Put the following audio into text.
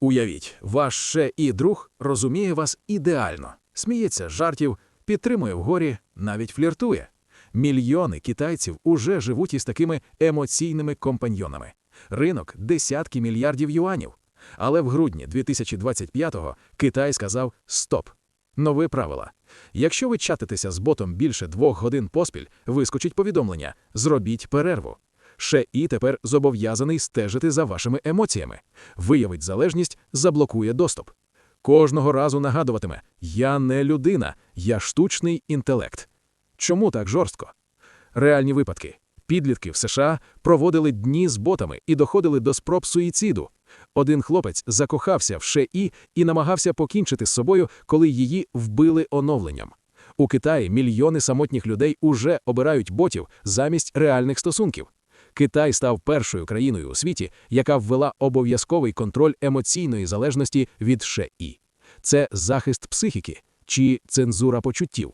Уявіть, ваш ще і друг розуміє вас ідеально, сміється з жартів, підтримує вгорі, навіть фліртує. Мільйони китайців уже живуть із такими емоційними компаньйонами. Ринок десятки мільярдів юанів. Але в грудні 2025-го Китай сказав «Стоп». Нове правила. Якщо ви чатитеся з ботом більше двох годин поспіль, вискочить повідомлення «Зробіть перерву». Ще і тепер зобов'язаний стежити за вашими емоціями. Виявить залежність, заблокує доступ. Кожного разу нагадуватиме «Я не людина, я штучний інтелект». Чому так жорстко? Реальні випадки. Підлітки в США проводили дні з ботами і доходили до спроб суїциду. Один хлопець закохався в ШЕІ і намагався покінчити з собою, коли її вбили оновленням. У Китаї мільйони самотніх людей уже обирають ботів замість реальних стосунків. Китай став першою країною у світі, яка ввела обов'язковий контроль емоційної залежності від ШЕІ. Це захист психіки чи цензура почуттів.